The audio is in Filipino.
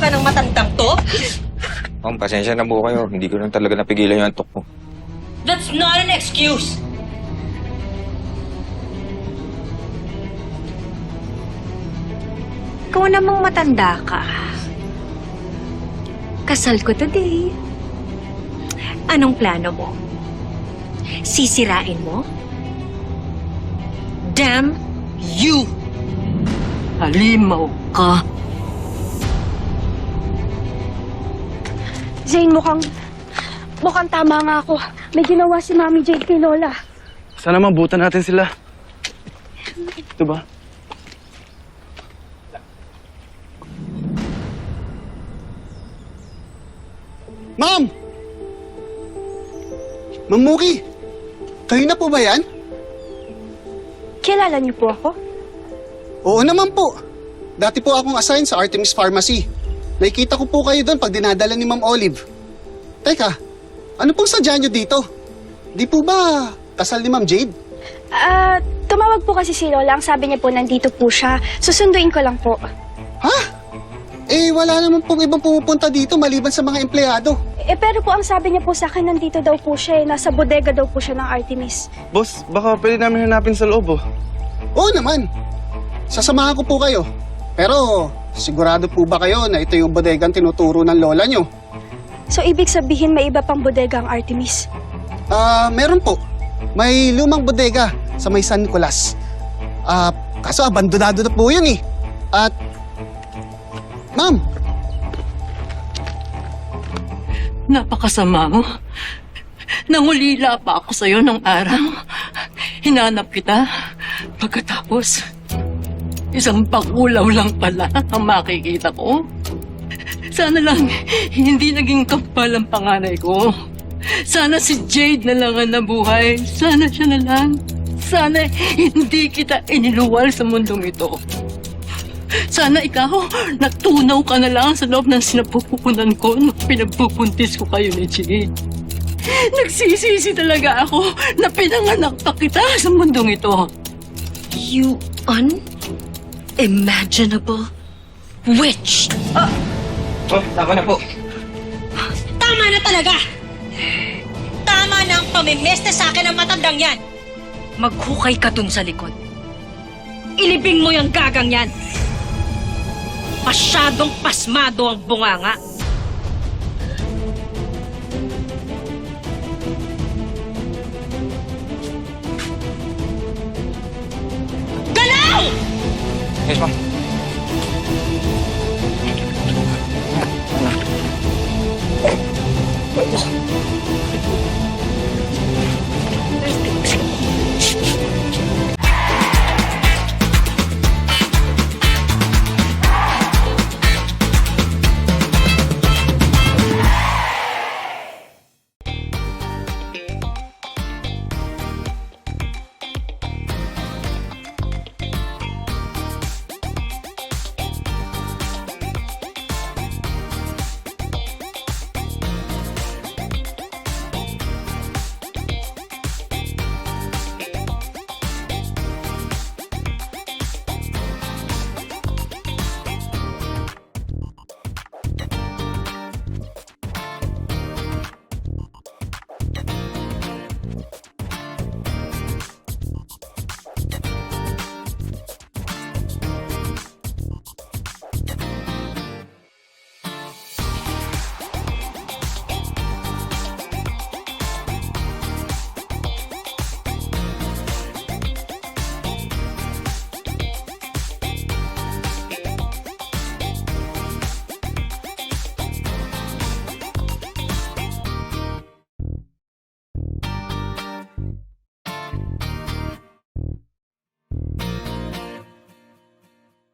ka ng matandang to? Ma'am, pasensya na po kayo. Hindi ko lang talaga napigilan yung antok ko. That's not an excuse. Ikaw namang matanda ka. Kasal ko today. Anong plano mo? Sisirain mo? Damn you! Halimaw ka. Zane, mukhang... Mukhang tama nga ako. May ginawa si Mami Jade kay Lola. Sana mabutan natin sila. Ito ba? Ma'am! Ma'am Muki! Kayo na po ba yan? Kilala niyo po ako? Oo naman po. Dati po akong assigned sa Artemis Pharmacy. Nakikita ko po kayo doon pag dinadala ni Ma'am Olive. Teka, ano pong sadya niyo dito? Di po ba kasal ni Ma'am Jade? Ah, tumawag po kasi si Lola. Ang sabi niya po, nandito po siya. Susunduin ko lang po. Ha? Eh, wala naman pong ibang pumupunta dito maliban sa mga empleyado. Eh, pero po ang sabi niya po sa akin, nandito daw po siya eh. Nasa bodega daw po siya ng Artemis. Boss, baka pwede namin hanapin sa loob, oh. Oo naman. Sasamahan ko po kayo. Pero, sigurado po ba kayo na ito yung bodegang tinuturo ng lola niyo? So, ibig sabihin may iba pang bodega ang Artemis. Ah, meron po. May lumang bodega sa may San Nicolas. Ah, kaso abandonado na po yun eh. At, ma'am, Napakasama mo. Nangulila pa ako sa'yo nung araw. Hinanap kita. Pagkatapos, isang pakulaw lang pala ang makikita ko. Sana lang hindi naging kapal ang panganay ko. Sana si Jade na lang ang nabuhay. Sana siya na lang. Sana hindi kita iniluwal sa mundong ito. Sana ikaw, natunaw ka na lang sa loob ng sinapupunan ko nung pinagpupuntis ko kayo ni Jade. Nagsisisi talaga ako na pinanganak pa kita sa mundong ito. You unimaginable witch! Oh, tama na po. Tama na talaga. Tama na ang pamimeste sa akin ng matandang yan. Maghukay ka dun sa likod. Ilibing mo yung gagang yan. Masyadong pasmado ang bunganga. Geçme. Oh.